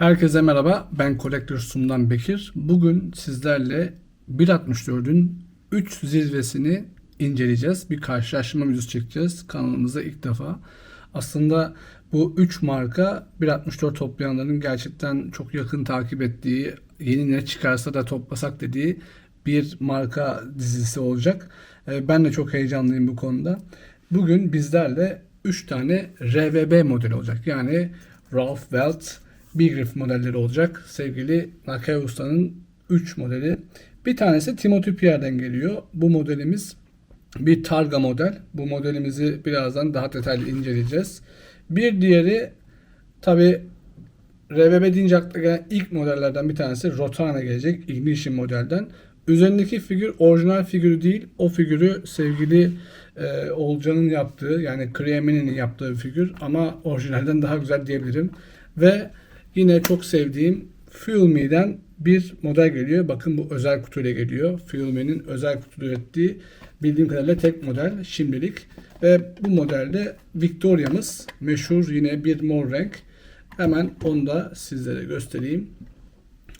Herkese merhaba, ben Collector Sum'dan Bekir. Bugün sizlerle 1.64'ün 3 zirvesini inceleyeceğiz. Bir karşılaştırma videosu çekeceğiz kanalımızda ilk defa. Aslında bu 3 marka 1.64 toplayanların gerçekten çok yakın takip ettiği, yeni ne çıkarsa da toplasak dediği bir marka dizisi olacak. Ee, Ben de çok heyecanlıyım bu konuda. Bugün bizlerle 3 tane RVB modeli olacak. Yani Ralph Welt Bigriff modelleri olacak. Sevgili Nakaya Usta'nın 3 modeli. Bir tanesi Timothy Pierre'den geliyor. Bu modelimiz bir Targa model. Bu modelimizi birazdan daha detaylı inceleyeceğiz. Bir diğeri tabi RVB deyince gelen ilk modellerden bir tanesi Rotana gelecek. Ignition modelden. Üzerindeki figür orijinal figürü değil. O figürü sevgili e, Olcan'ın yaptığı yani Creamini'nin yaptığı figür ama orijinalden daha güzel diyebilirim. Ve yine çok sevdiğim Fuelme'den bir model geliyor. Bakın bu özel kutuyla geliyor. Fuelme'nin özel kutuda ürettiği bildiğim kadarıyla tek model şimdilik. Ve bu modelde Victoria'mız meşhur yine bir mor renk. Hemen onu da sizlere göstereyim.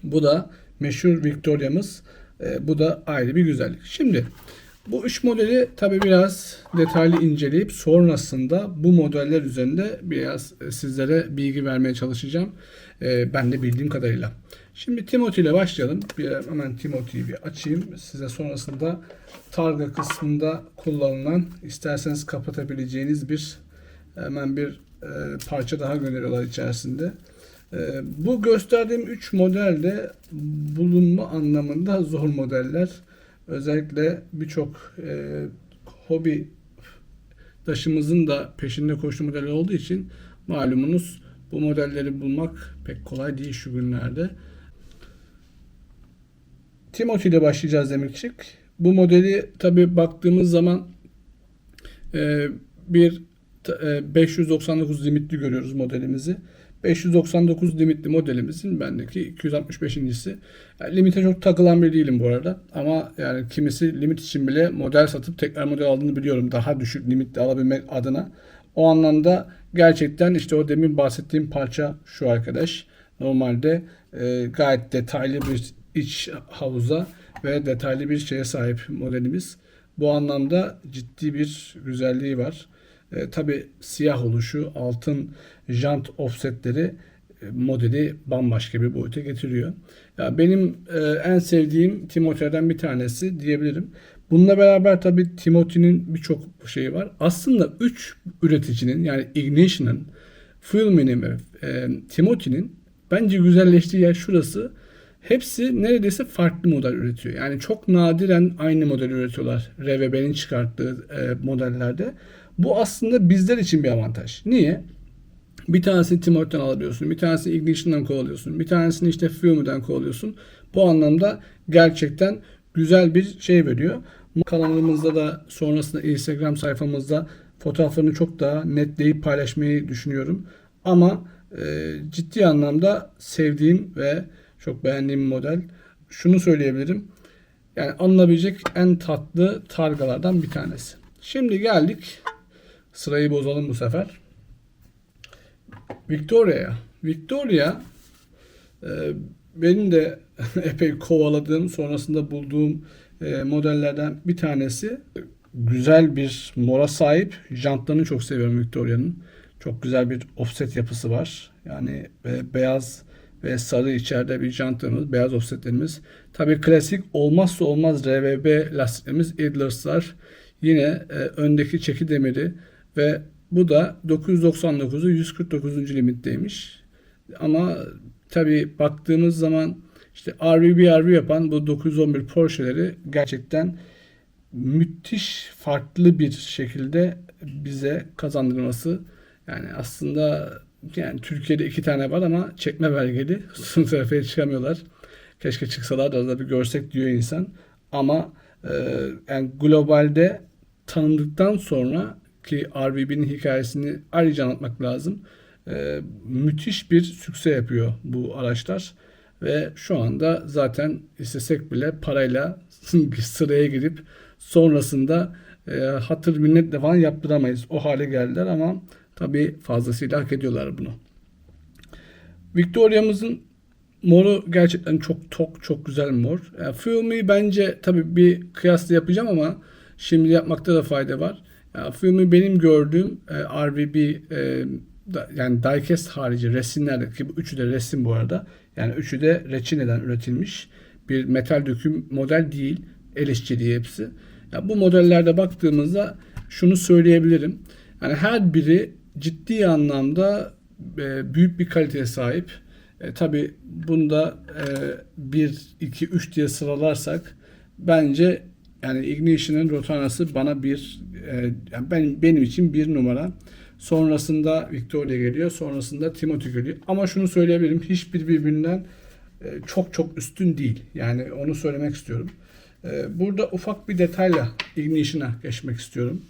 Bu da meşhur Victoria'mız. E, bu da ayrı bir güzellik. Şimdi bu üç modeli tabi biraz detaylı inceleyip sonrasında bu modeller üzerinde biraz e, sizlere bilgi vermeye çalışacağım. E, ben de bildiğim kadarıyla. Şimdi Timothy ile başlayalım. Bir, hemen Timothy'yi bir açayım. Size sonrasında targa kısmında kullanılan isterseniz kapatabileceğiniz bir hemen bir e, parça daha gönderiyorlar içerisinde. E, bu gösterdiğim 3 model de bulunma anlamında zor modeller. Özellikle birçok e, hobi taşımızın da peşinde koştuğu modeller olduğu için malumunuz bu modelleri bulmak pek kolay değil şu günlerde. Timothy ile başlayacağız demiştik. Bu modeli tabi baktığımız zaman e, bir e, 599 limitli görüyoruz modelimizi. 599 limitli modelimizin bendeki 265.si. Yani limite çok takılan bir değilim bu arada. Ama yani kimisi limit için bile model satıp tekrar model aldığını biliyorum. Daha düşük limitle alabilmek adına. O anlamda gerçekten işte o demin bahsettiğim parça şu arkadaş. Normalde e, gayet detaylı bir iç havuza ve detaylı bir şeye sahip modelimiz. Bu anlamda ciddi bir güzelliği var. E, Tabi siyah oluşu, altın jant offsetleri e, modeli bambaşka bir boyuta getiriyor. Ya benim e, en sevdiğim Timothy'den bir tanesi diyebilirim. Bununla beraber tabi Timothy'nin birçok şeyi var. Aslında 3 üreticinin yani Ignition'ın, Fuelman'in ve e, Timothy'nin bence güzelleştiği yer şurası. Hepsi neredeyse farklı model üretiyor. Yani çok nadiren aynı model üretiyorlar. RVB'nin çıkarttığı e, modellerde. Bu aslında bizler için bir avantaj. Niye? Bir tanesini Timothy'den alabiliyorsun, bir tanesini Ignition'dan kovalıyorsun, bir tanesini işte Fume'den kovalıyorsun. Bu anlamda gerçekten güzel bir şey veriyor. Kanalımızda da sonrasında Instagram sayfamızda fotoğraflarını çok daha netleyip paylaşmayı düşünüyorum. Ama e, ciddi anlamda sevdiğim ve çok beğendiğim model. Şunu söyleyebilirim. Yani alınabilecek en tatlı targalardan bir tanesi. Şimdi geldik. Sırayı bozalım bu sefer. Victoria'ya. Victoria e, benim de epey kovaladığım sonrasında bulduğum e, modellerden bir tanesi. Güzel bir mora sahip. Jantlarını çok seviyorum Victoria'nın. Çok güzel bir offset yapısı var. Yani e, beyaz ve sarı içeride bir jantlarımız, beyaz offsetlerimiz. Tabii klasik olmazsa olmaz RVB lastiklerimiz Idlers'lar. Yine e, öndeki çeki demiri ve bu da 999'u 149. limitteymiş. Ama tabi baktığımız zaman işte RV yapan bu 911 Porsche'leri gerçekten müthiş farklı bir şekilde bize kazandırması. Yani aslında yani Türkiye'de iki tane var ama çekme belgeli. Trafiğe çıkamıyorlar. Keşke çıksalar da bir görsek diyor insan. Ama e, yani globalde tanındıktan sonra ki RVB'nin hikayesini ayrıca anlatmak lazım. Ee, müthiş bir sükse yapıyor bu araçlar ve şu anda zaten istesek bile parayla sıraya girip sonrasında e, hatır minnetle falan yaptıramayız. O hale geldiler ama tabii fazlasıyla hak ediyorlar bunu. Victoria'mızın moru gerçekten çok tok, çok güzel mor. Yani Fiumi'yi bence tabii bir kıyasla yapacağım ama şimdi yapmakta da fayda var. Fiumi benim gördüğüm e, RVB e, da- yani diecast harici resimlerde ki bu üçü de resim bu arada. Yani üçü de reçineden üretilmiş bir metal döküm model değil. El işçiliği hepsi. Ya bu modellerde baktığımızda şunu söyleyebilirim. Yani her biri ciddi anlamda e, büyük bir kaliteye sahip. E, tabii bunda e, 1, 2, 3 diye sıralarsak bence yani Ignition'ın Rotana'sı bana bir e, ben benim için bir numara. Sonrasında Victoria geliyor. Sonrasında Timothy geliyor. Ama şunu söyleyebilirim. Hiçbir birbirinden e, çok çok üstün değil. Yani onu söylemek istiyorum. E, Burada ufak bir detayla Ignition'a geçmek istiyorum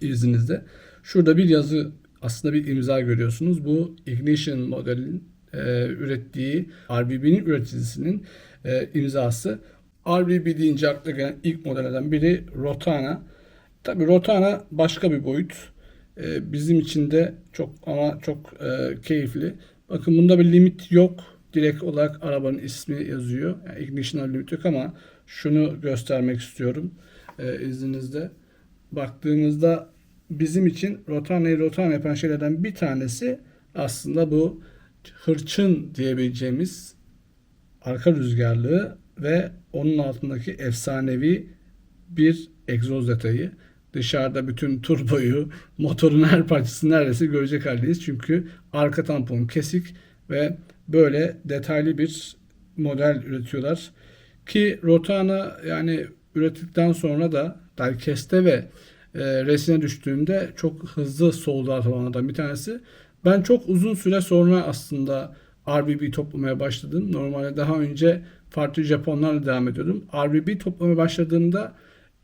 izninizle. Şurada bir yazı aslında bir imza görüyorsunuz. Bu Ignition modelin e, ürettiği RBB'nin üreticisinin e, imzası. RBB deyince akla gelen ilk modellerden biri Rotana. Tabii Rotana başka bir boyut. E, bizim için de çok ama çok e, keyifli. Bakın bunda bir limit yok. Direkt olarak arabanın ismi yazıyor. Yani Ignition'a limit yok ama şunu göstermek istiyorum e, izninizle baktığımızda bizim için Rotana'yı Rotana yapan şeylerden bir tanesi aslında bu hırçın diyebileceğimiz arka rüzgarlığı ve onun altındaki efsanevi bir egzoz detayı. Dışarıda bütün turboyu, motorun her parçasını neredeyse görecek haldeyiz. Çünkü arka tampon kesik ve böyle detaylı bir model üretiyorlar. Ki Rotana yani ürettikten sonra da diecast'e ve e, resine düştüğünde çok hızlı sold out olanlardan bir tanesi. Ben çok uzun süre sonra aslında RBB toplamaya başladım. Normalde daha önce farklı Japonlarla devam ediyordum. RBB toplamaya başladığımda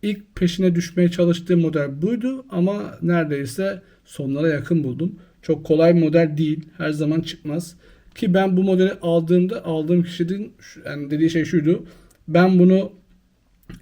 ilk peşine düşmeye çalıştığım model buydu ama neredeyse sonlara yakın buldum. Çok kolay bir model değil. Her zaman çıkmaz. Ki ben bu modeli aldığımda aldığım kişinin yani dediği şey şuydu. Ben bunu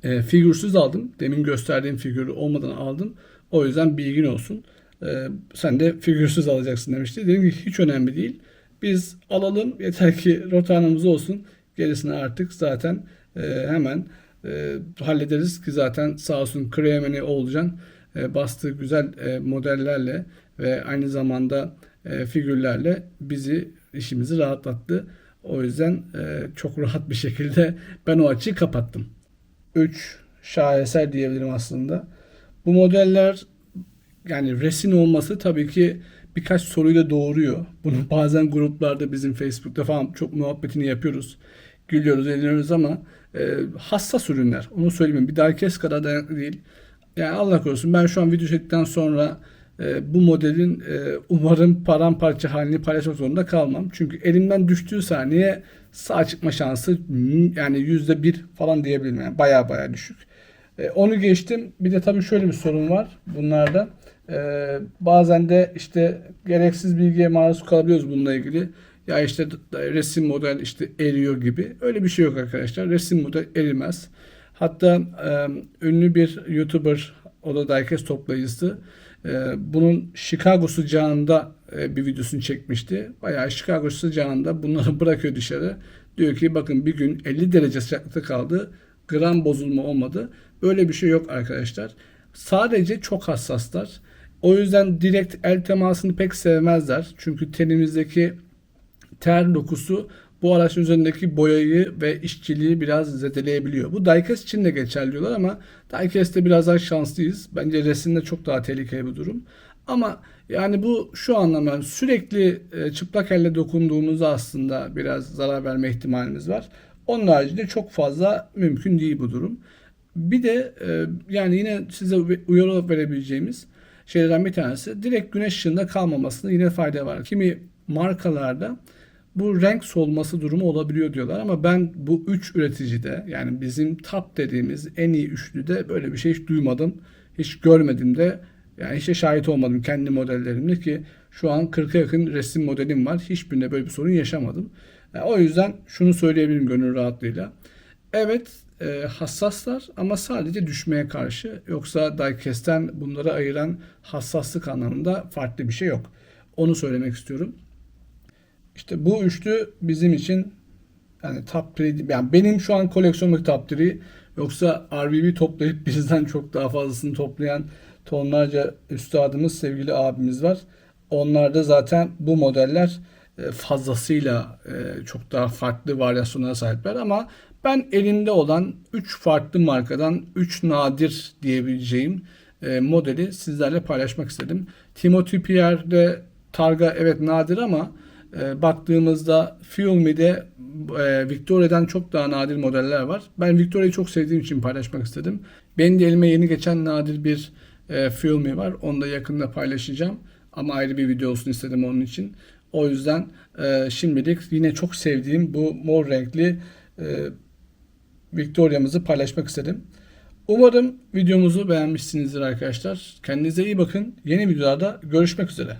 e, figürsüz aldım. Demin gösterdiğim figürü olmadan aldım. O yüzden bilgin olsun. E, sen de figürsüz alacaksın demişti. Dedim ki hiç önemli değil. Biz alalım yeter ki rotanımız olsun. Gerisini artık zaten e, hemen e, hallederiz ki zaten sağ olsun Kremeni Oğulcan e, bastığı güzel e, modellerle ve aynı zamanda e, figürlerle bizi işimizi rahatlattı. O yüzden e, çok rahat bir şekilde ben o açıyı kapattım. 3 şaheser diyebilirim aslında. Bu modeller yani resin olması tabii ki birkaç soruyu da doğuruyor. Bunu bazen gruplarda bizim Facebook'ta falan çok muhabbetini yapıyoruz. Gülüyoruz, eğleniyoruz ama e, hassas ürünler. Onu söyleyeyim. Bir diecast kadar dayanıklı değil. Yani Allah korusun ben şu an video çektikten sonra e, bu modelin e, umarım paramparça halini paylaşmak zorunda kalmam. Çünkü elimden düştüğü saniye sağ çıkma şansı hmm, yani yüzde bir falan diyebilirim. Yani baya baya düşük. E, onu geçtim. Bir de tabii şöyle bir sorun var bunlarda. E, bazen de işte gereksiz bilgiye maruz kalabiliyoruz bununla ilgili. Ya işte resim model işte eriyor gibi. Öyle bir şey yok arkadaşlar. Resim model erimez. Hatta e, ünlü bir YouTuber o da diecast toplayıcısı. e, bunun Chicago sıcağında e, bir videosunu çekmişti. Bayağı Chicago sıcağında bunları bırakıyor dışarı. Diyor ki bakın bir gün 50 derece sıcaklıkta kaldı. Gram bozulma olmadı. Böyle bir şey yok arkadaşlar. Sadece çok hassaslar. O yüzden direkt el temasını pek sevmezler. Çünkü tenimizdeki ter dokusu bu araçın üzerindeki boyayı ve işçiliği biraz zedeleyebiliyor. Bu diecast için de geçerli diyorlar ama diecast'te biraz daha şanslıyız. Bence resimde çok daha tehlikeli bir durum. Ama yani bu şu anlamda sürekli e, çıplak elle dokunduğumuzda aslında biraz zarar verme ihtimalimiz var. Onun haricinde çok fazla mümkün değil bu durum. Bir de e, yani yine size uyarı verebileceğimiz şeylerden bir tanesi direkt güneş ışığında kalmamasında yine fayda var. Kimi markalarda bu renk solması durumu olabiliyor diyorlar ama ben bu üç üreticide yani bizim top dediğimiz en iyi üçlüde böyle bir şey hiç duymadım. Hiç görmedim de yani hiç şahit olmadım kendi modellerimde ki şu an 40'a yakın resim modelim var. Hiçbirinde böyle bir sorun yaşamadım. Yani o yüzden şunu söyleyebilirim gönül rahatlığıyla. Evet e, hassaslar ama sadece düşmeye karşı. Yoksa diecast'ten bunları ayıran hassaslık anlamında farklı bir şey yok. Onu söylemek istiyorum. İşte bu üçlü bizim için yani top 3 yani benim şu an koleksiyonumdaki top 3 yoksa RVB toplayıp bizden çok daha fazlasını toplayan tonlarca üstadımız sevgili abimiz var. Onlar da zaten bu modeller e, fazlasıyla e, çok daha farklı varyasyonlara sahipler ama ben elimde olan 3 farklı markadan 3 nadir diyebileceğim e, modeli sizlerle paylaşmak istedim. Timothy Pierre'de Targa evet nadir ama e, baktığımızda Fiumi'de e, Victoria'dan çok daha nadir modeller var. Ben Victoria'yı çok sevdiğim için paylaşmak istedim. Benim de elime yeni geçen nadir bir e, Fiumi var. Onu da yakında paylaşacağım. Ama ayrı bir video olsun istedim onun için. O yüzden e, şimdilik yine çok sevdiğim bu mor renkli e, Victoria'mızı paylaşmak istedim. Umarım videomuzu beğenmişsinizdir arkadaşlar. Kendinize iyi bakın. Yeni videolarda görüşmek üzere.